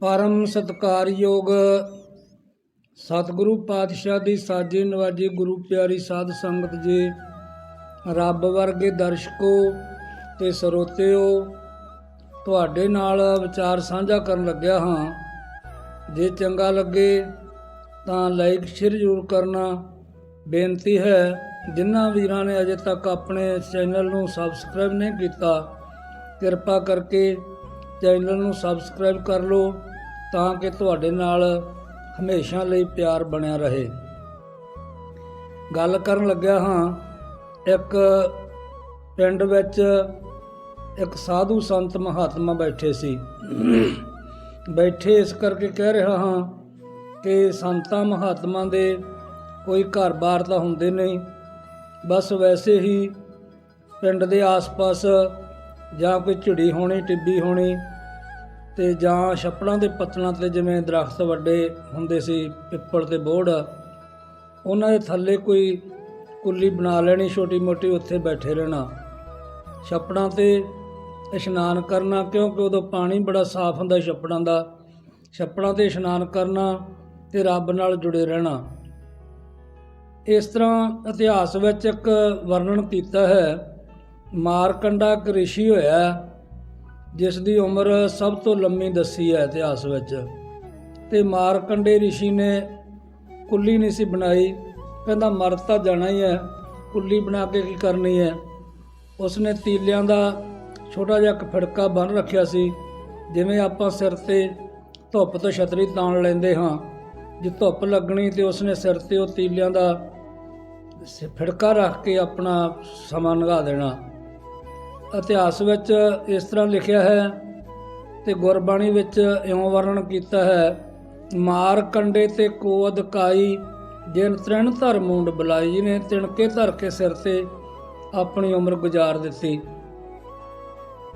ਪਰਮ ਸਤਕਾਰਯੋਗ ਸਤਿਗੁਰੂ ਪਾਤਸ਼ਾਹ ਦੀ ਸਾਜੀ ਨਵਾਜੀ ਗੁਰੂ ਪਿਆਰੀ ਸਾਧ ਸੰਗਤ ਜੀ, ਰੱਬ ਵਰਗੇ ਦਰਸ਼ਕੋ ਤੇ ਸਰੋਤਿਓ, ਤੁਹਾਡੇ ਨਾਲ ਵਿਚਾਰ ਸਾਂਝਾ ਕਰਨ ਲੱਗਿਆ ਹਾਂ। ਜੇ ਚੰਗਾ ਲੱਗੇ ਤਾਂ ਲਾਈਕ ਸ਼ੇਅਰ ਜ਼ਰੂਰ ਕਰਨਾ। ਬੇਨਤੀ ਹੈ, ਜਿਨ੍ਹਾਂ ਵੀਰਾਂ ਨੇ ਅਜੇ ਤੱਕ ਆਪਣੇ ਚੈਨਲ ਨੂੰ ਸਬਸਕ੍ਰਾਈਬ ਨਹੀਂ ਕੀਤਾ, ਕਿਰਪਾ ਕਰਕੇ ਚੈਨਲ ਨੂੰ ਸਬਸਕ੍ਰਾਈਬ ਕਰ ਲਓ। ਤਾਂ ਕਿ ਤੁਹਾਡੇ ਨਾਲ ਹਮੇਸ਼ਾ ਲਈ ਪਿਆਰ ਬਣਿਆ ਰਹੇ। ਗੱਲ ਕਰਨ ਲੱਗਿਆ ਹਾਂ, ਇੱਕ ਪਿੰਡ ਵਿੱਚ ਇੱਕ ਸਾਧੂ ਸੰਤ ਮਹਾਤਮਾ ਬੈਠੇ ਸੀ। ਬੈਠੇ ਇਸ ਕਰਕੇ ਕਹਿ ਰਿਹਾ ਹਾਂ ਕਿ ਸੰਤਾਂ ਮਹਾਤਮਾ ਦੇ ਕੋਈ ਘਰ-ਬਾਰ ਤਾਂ ਹੁੰਦੇ ਨਹੀਂ। ਬਸ ਵੈਸੇ ਹੀ ਪਿੰਡ ਦੇ ਆਸ-ਪਾਸ ਜਾਂ ਕੋਈ ਝਿੜੀ ਹੋਣੀ, ਟਿੱਬੀ ਹੋਣੀ ਤੇ ਜਾਂ ਛੱਪੜਾਂ ਦੇ ਪੱਤਲਾਂ ਤੇ ਜਿਵੇਂ ਦਰਖਤ ਵੱਡੇ ਹੁੰਦੇ ਸੀ, ਪਿੱਪਲ ਤੇ ਬੋੜ ਉਹਨਾਂ ਦੇ ਥੱਲੇ ਕੋਈ ਕੁੱਲੀ ਬਣਾ ਲੈਣੀ ਛੋਟੀ ਮੋਟੀ ਉੱਥੇ ਬੈਠੇ ਰਹਿਣਾ। ਛੱਪੜਾਂ ਤੇ ਇਸ਼ਨਾਨ ਕਰਨਾ, ਕਿਉਂਕਿ ਉਦੋਂ ਪਾਣੀ ਬੜਾ ਸਾਫ਼ ਹੁੰਦਾ ਛੱਪੜਾਂ ਦਾ। ਛੱਪੜਾਂ ਤੇ ਇਸ਼ਨਾਨ ਕਰਨਾ ਤੇ ਰੱਬ ਨਾਲ ਜੁੜੇ ਰਹਿਣਾ। ਇਸ ਤਰ੍ਹਾਂ ਇਤਿਹਾਸ ਵਿੱਚ ਇੱਕ ਵਰਣਨ ਕੀਤਾ ਹੈ, ਮਾਰਕੰਡਾ ਇੱਕ ਰਿਸ਼ੀ ਹੋਇਆ। ਜਿਸ ਦੀ ਉਮਰ ਸਭ ਤੋਂ ਲੰਮੀ ਦੱਸੀ ਹੈ ਇਤਿਹਾਸ ਵਿੱਚ। ਤੇ ਮਾਰਕੰਡੇ ਰਿਸ਼ੀ ਨੇ ਕੁੱਲੀ ਨਹੀਂ ਸੀ ਬਣਾਈ। ਕਹਿੰਦਾ, ਮਰ ਤਾਂ ਜਾਣਾ ਹੀ ਹੈ। ਕੁੱਲੀ ਬਣਾ ਕੇ ਕੀ ਕਰਨੀ ਹੈ? ਉਸਨੇ ਤੀਲਿਆਂ ਦਾ ਛੋਟਾ ਜਿਹਾ ਇੱਕ ਫੜਕਾ ਬੰਨ ਰੱਖਿਆ ਸੀ, ਜਿਵੇਂ ਆਪਾਂ ਸਿਰ ਤੇ ਧੁੱਪ ਤੋਂ ਛਤਰੀ ਤਾਣ ਲੈਂਦੇ ਹਾਂ। ਜੇ ਧੁੱਪ ਲੱਗਣੀ ਤੇ ਉਸਨੇ ਸਿਰ ਤੇ ਉਹ ਤੀਲਿਆਂ ਦਾ ਸ- ਫਿੜਕਾ ਰੱਖ ਕੇ ਆਪਣਾ ਸਮਾਂ ਲੰਘਾ ਦੇਣਾ। ਇਤਿਹਾਸ ਵਿੱਚ ਇਸ ਤਰ੍ਹਾਂ ਲਿਖਿਆ ਹੈ ਤੇ ਗੁਰਬਾਣੀ ਵਿੱਚ ਇਉਂ ਵਰਣਨ ਕੀਤਾ ਹੈ, ਮਾਰ ਕੰਡੇ ਤੇ ਕੋ ਅਧਕਾਈ ਜਿਨ ਤ੍ਰਿਣ ਧਰ ਮੁੰਡ ਬੁਲਾਈ ਜੀ ਨੇ ਤਿਣਕੇ ਧਰ ਕੇ ਸਿਰ ਤੇ ਆਪਣੀ ਉਮਰ ਗੁਜ਼ਾਰ ਦਿੱਤੀ।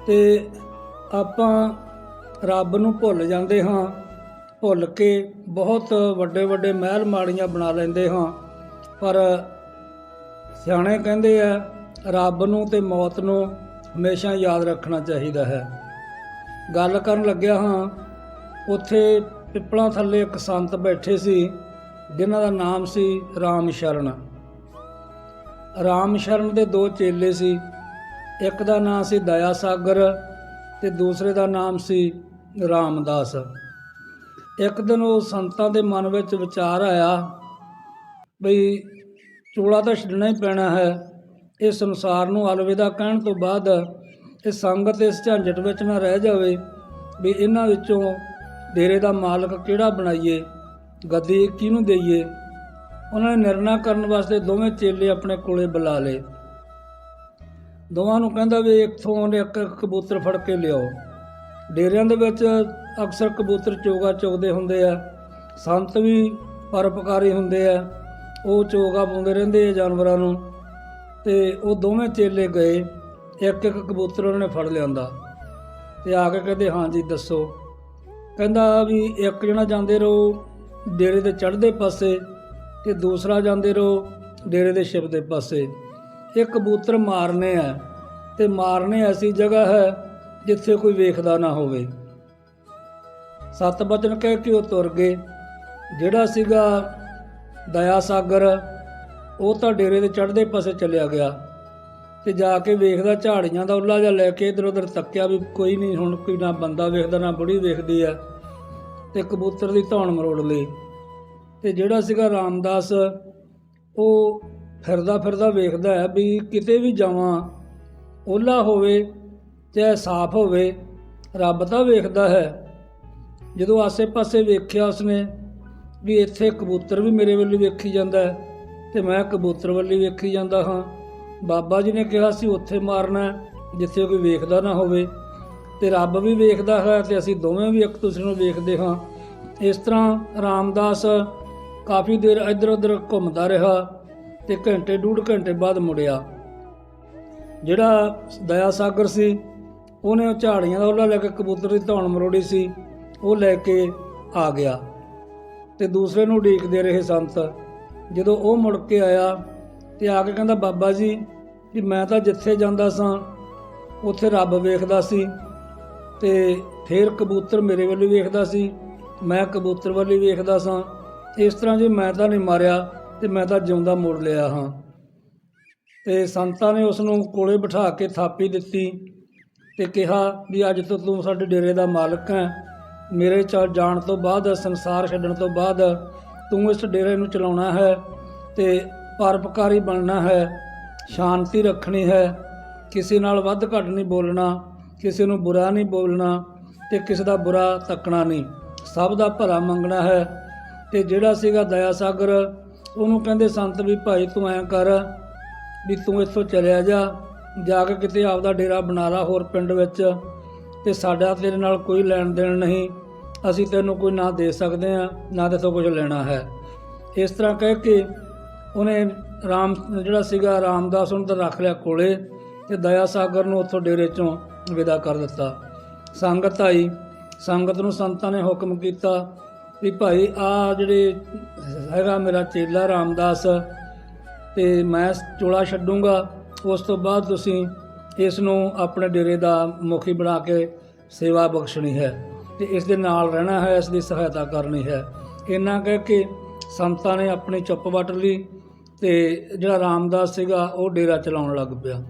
ਤੇ ਆਪਾਂ ਰੱਬ ਨੂੰ ਭੁੱਲ ਜਾਂਦੇ ਹਾਂ, ਭੁੱਲ ਕੇ ਬਹੁਤ ਵੱਡੇ ਵੱਡੇ ਮਹਿਲ ਮਾੜੀਆਂ ਬਣਾ ਲੈਂਦੇ ਹਾਂ, ਪਰ ਸਿਆਣੇ ਕਹਿੰਦੇ ਆ, ਰੱਬ ਨੂੰ ਤੇ ਮੌਤ ਨੂੰ ਹਮੇਸ਼ਾ ਯਾਦ ਰੱਖਣਾ ਚਾਹੀਦਾ ਹੈ। ਗੱਲ ਕਰਨ ਲੱਗਿਆ ਹਾਂ, ਉੱਥੇ ਪਿੱਪਲਾਂ ਥੱਲੇ ਇੱਕ ਸੰਤ ਬੈਠੇ ਸੀ, ਜਿਨ੍ਹਾਂ ਦਾ ਨਾਮ ਸੀ ਰਾਮ ਸ਼ਰਨ ਰਾਮ ਸ਼ਰਨ ਦੇ ਦੋ ਚੇਲੇ ਸੀ, ਇੱਕ ਦਾ ਨਾਮ ਸੀ ਦਇਆ ਸਾਗਰ ਤੇ ਦੂਸਰੇ ਦਾ ਨਾਮ ਸੀ ਰਾਮਦਾਸ। ਇੱਕ ਦਿਨ ਉਹ ਸੰਤਾਂ ਦੇ ਮਨ ਵਿੱਚ ਵਿਚਾਰ ਆਇਆ, ਬਈ ਚੋਲਾ ਤਾਂ ਛੱਡਣਾ ਹੀ ਪੈਣਾ ਹੈ ਇਸ ਸੰਸਾਰ ਨੂੰ ਅਲਵਿਦਾ ਕਹਿਣ ਤੋਂ ਬਾਅਦ ਇਹ ਸੰਗਤ ਇਸ ਝੰਜਟ ਵਿੱਚ ਨਾ ਰਹਿ ਜਾਵੇ ਵੀ ਇਹਨਾਂ ਵਿੱਚੋਂ ਡੇਰੇ ਦਾ ਮਾਲਕ ਕਿਹੜਾ ਬਣਾਈਏ, ਗੱਦੀ ਕਿਹਨੂੰ ਦਈਏ? ਉਹਨਾਂ ਨੇ ਨਿਰਣਾ ਕਰਨ ਵਾਸਤੇ ਦੋਵੇਂ ਚੇਲੇ ਆਪਣੇ ਕੋਲੇ ਬੁਲਾ ਲਏ। ਦੋਵਾਂ ਨੂੰ ਕਹਿੰਦਾ ਵੀ ਇੱਥੋਂ ਉਹਨੇ ਇੱਕ ਕਬੂਤਰ ਫੜ ਕੇ ਲਿਆਓ। ਡੇਰਿਆਂ ਦੇ ਵਿੱਚ ਅਕਸਰ ਕਬੂਤਰ ਚੋਗਾ ਚੋਗਦੇ ਹੁੰਦੇ ਆ, ਸੰਤ ਵੀ ਪਰਪਕਾਰੀ ਹੁੰਦੇ ਆ, ਉਹ ਚੋਗਾ ਪਾਉਂਦੇ ਰਹਿੰਦੇ ਆ ਜਾਨਵਰਾਂ ਨੂੰ। ਤੇ ਉਹ ਦੋਵੇਂ ਚੇਲੇ ਗਏ, ਇੱਕ ਇੱਕ ਕਬੂਤਰ ਉਹਨਾਂ ਨੇ ਫੜ ਲਿਆਂਦਾ ਤੇ ਆ ਕੇ ਕਹਿੰਦੇ, ਹਾਂ ਜੀ, ਦੱਸੋ। ਕਹਿੰਦਾ ਵੀ ਇੱਕ ਜਣਾ ਜਾਂਦੇ ਰਹੋ, ਡੇਰੇ ਦੇ ਚੜ੍ਹਦੇ ਪਾਸੇ ਤੇ ਦੂਸਰਾ ਜਾਂਦੇ ਰਹੋ, ਡੇਰੇ ਦੇ ਛਿਪ ਦੇ ਪਾਸੇ। ਇਹ ਕਬੂਤਰ ਮਾਰਨੇ ਆ ਤੇ ਮਾਰਨੇ ਐਸੀ ਜਗ੍ਹਾ ਹੈ ਜਿੱਥੇ ਕੋਈ ਵੇਖਦਾ ਨਾ ਹੋਵੇ। ਸਤ ਬਚਨ ਕਹਿ ਕੇ ਉਹ ਤੁਰ ਗਏ। ਜਿਹੜਾ ਸੀਗਾ ਦਇਆ ਸਾਗਰ ਉਹ ਤਾਂ ਡੇਰੇ ਦੇ ਚੜ੍ਹਦੇ ਪਾਸੇ ਚੱਲਿਆ ਗਿਆ ਤੇ ਜਾ ਕੇ ਵੇਖਦਾ ਝਾੜੀਆਂ ਦਾ ਉੱਲਾ ਜਿਹਾ ਲੈ ਕੇ ਇਧਰ ਉਧਰ ਤੱਕਿਆ ਵੀ ਕੋਈ ਨਹੀਂ, ਹੁਣ ਕੋਈ ਨਾ ਬੰਦਾ ਵੇਖਦਾ, ਨਾ ਬੁੜੀ ਵੇਖਦੀ ਆ। ਤੇ ਕਬੂਤਰ ਦੀ ਧੌਣ ਮਰੋੜ ਲਈ। ਤੇ ਜਿਹੜਾ ਸੀਗਾ ਰਾਮਦਾਸ, ਉਹ ਫਿਰਦਾ ਫਿਰਦਾ ਵੇਖਦਾ ਹੈ ਵੀ ਕਿਤੇ ਵੀ ਜਾਵਾਂ ਓਲਾ ਹੋਵੇ ਚਾਹੇ ਸਾਫ਼ ਹੋਵੇ, ਰੱਬ ਤਾਂ ਵੇਖਦਾ ਹੈ। ਜਦੋਂ ਆਸੇ-ਪਾਸੇ ਵੇਖਿਆ ਉਸਨੇ ਵੀ ਇੱਥੇ ਕਬੂਤਰ ਵੀ ਮੇਰੇ ਵੱਲ ਵੇਖੀ ਜਾਂਦਾ ਹੈ। ਤੇ ਮੈਂ ਕਬੂਤਰ ਵੱਲ ਵੇਖੀ ਜਾਂਦਾ ਹਾਂ। ਬਾਬਾ ਜੀ ਨੇ ਕਿਹਾ ਸੀ, ਉੱਥੇ ਮਾਰਨਾ ਜਿੱਥੇ ਕੋਈ ਵੇਖਦਾ ਨਾ ਹੋਵੇ। ਤੇ ਰੱਬ ਵੀ ਵੇਖਦਾ ਹੈ ਤੇ ਅਸੀਂ ਦੋਵੇਂ ਵੀ ਇੱਕ ਦੂਸਰੇ ਨੂੰ ਵੇਖਦੇ ਹਾਂ। ਇਸ ਤਰ੍ਹਾਂ ਰਾਮਦਾਸ ਕਾਫੀ ਦੇਰ ਇੱਧਰ ਉੱਧਰ ਘੁੰਮਦਾ ਰਿਹਾ ਤੇ ਘੰਟੇ ਡੂਢ ਘੰਟੇ ਬਾਅਦ ਮੁੜਿਆ। ਜਿਹੜਾ ਦਇਆ ਸਾਗਰ ਸੀ, ਉਹਨੇ ਉਹ ਝਾੜੀਆਂ ਦਾ ਉਹਲਾ ਲੈ ਕੇ ਕਬੂਤਰ ਦੀ ਧੌਣ ਮਰੋੜੀ ਸੀ, ਉਹ ਲੈ ਕੇ ਆ ਗਿਆ ਤੇ ਦੂਸਰੇ ਨੂੰ ਉਡੀਕਦੇ ਰਹੇ ਸੰਤ। ਜਦੋਂ ਉਹ ਮੁੜ ਕੇ ਆਇਆ ਤੇ ਆ ਕੇ ਕਹਿੰਦਾ, ਬਾਬਾ ਜੀ ਕਿ ਮੈਂ ਤਾਂ ਜਿੱਥੇ ਜਾਂਦਾ ਸਾਂ, ਉੱਥੇ ਰੱਬ ਵੇਖਦਾ ਸੀ ਤੇ ਫੇਰ ਕਬੂਤਰ ਮੇਰੇ ਵੱਲ ਵੇਖਦਾ ਸੀ, ਮੈਂ ਕਬੂਤਰ ਵੱਲ ਵੇਖਦਾ ਸਾਂ। ਇਸ ਤਰ੍ਹਾਂ ਜੇ ਮੈਂ ਤਾਂ ਨਹੀਂ ਮਾਰਿਆ ਤੇ ਮੈਂ ਤਾਂ ਜਿਉਂਦਾ ਮੋੜ ਲਿਆ ਹਾਂ। ਤੇ ਸੰਤਾਂ ਨੇ ਉਸ ਨੂੰ ਕੋਲੇ ਬਿਠਾ ਕੇ ਥਾਪੀ ਦਿੱਤੀ ਤੇ ਕਿਹਾ ਵੀ ਅੱਜ ਤੋਂ ਤੂੰ ਸਾਡੇ ਡੇਰੇ ਦਾ ਮਾਲਕ ਹੈ। ਮੇਰੇ ਚ, ਜਾਣ ਤੋਂ ਬਾਅਦ, ਸੰਸਾਰ ਛੱਡਣ ਤੋਂ ਬਾਅਦ ਤੂੰ ਇਸ ਡੇਰੇ ਨੂੰ ਚਲਾਉਣਾ ਹੈ ਤੇ ਪਰਪਕਾਰੀ ਬਣਨਾ ਹੈ, ਸ਼ਾਂਤੀ ਰੱਖਣੀ ਹੈ। ਕਿਸੇ ਨਾਲ ਵੱਧ ਘੱਟ ਨਹੀਂ ਬੋਲਣਾ, ਕਿਸੇ ਨੂੰ ਬੁਰਾ ਨਹੀਂ ਬੋਲਣਾ ਤੇ ਕਿਸੇ ਦਾ ਬੁਰਾ ਤੱਕਣਾ ਨਹੀਂ। ਸਭ ਦਾ ਭਲਾ ਮੰਗਣਾ ਹੈ ਤੇ ਜਿਹੜਾ ਸੀਗਾ ਦਇਆ ਸਾਗਰ, ਉਹਨੂੰ ਕਹਿੰਦੇ ਸੰਤ ਵੀ ਭਾਈ ਤੂੰ ਐਂ ਕਰ ਵੀ ਤੂੰ ਇੱਥੋਂ ਚਲਿਆ ਜਾ ਜਾ ਕੇ ਕਿਤੇ ਆਪਦਾ ਡੇਰਾ ਬਣਾ ਲਾ ਹੋਰ ਪਿੰਡ ਵਿੱਚ ਤੇ ਸਾਡਾ ਤੇਰੇ ਨਾਲ ਕੋਈ ਲੈਣ ਦੇਣ ਨਹੀਂ। ਅਸੀਂ ਤੈਨੂੰ ਕੋਈ ਨਾ ਦੇ ਸਕਦੇ ਆ ਨਾ ਤੇ ਤੋਂ ਕੁਝ ਲੈਣਾ ਹੈ। ਇਸ ਤਰ੍ਹਾਂ ਕਹਿ ਕੇ ਉਹਨੇ ਰਾਮ, ਜਿਹੜਾ ਸੀਗਾ ਰਾਮਦਾਸ, ਉਹਨੂੰ ਤਾਂ ਰੱਖ ਲਿਆ ਕੋਲੇ ਤੇ ਦਇਆ ਸਾਗਰ ਨੂੰ ਉੱਥੋਂ ਡੇਰੇ ਚੋਂ ਵਿਦਾ ਕਰ ਦਿੱਤਾ। ਸੰਗਤ ਆਈ। ਸੰਗਤ ਨੂੰ ਸੰਤਾਂ ਨੇ ਹੁਕਮ ਕੀਤਾ ਵੀ ਭਾਈ, ਆ ਜਿਹੜੇ ਹੈਗਾ ਮੇਰਾ ਚੇਲਾ ਰਾਮਦਾਸ ਤੇ ਮੈਂ ਚੋਲਾ ਛੱਡੂੰਗਾ, ਉਸ ਤੋਂ ਬਾਅਦ ਤੁਸੀਂ ਇਸ ਨੂੰ ਆਪਣੇ ਡੇਰੇ ਦਾ ਮੁਖੀ ਬਣਾ ਕੇ ਸੇਵਾ ਬਖਸ਼ਣੀ ਹੈ। ਤੇ ਇਸ ਦੇ ਨਾਲ ਰਹਿਣਾ ਹੈ, ਇਸ ਦੀ ਸਹਾਇਤਾ ਕਰਨੀ ਹੈ। ਇੰਨਾ ਕਹਿ ਕੇ ਸੰਤਾਂ ਨੇ ਆਪਣੀ ਚੁੱਪ ਵੱਟ ਲਈ ਤੇ ਜਿਹੜਾ ਰਾਮਦਾਸ ਸੀਗਾ, ਉਹ ਡੇਰਾ ਚਲਾਉਣ ਲੱਗ ਪਿਆ।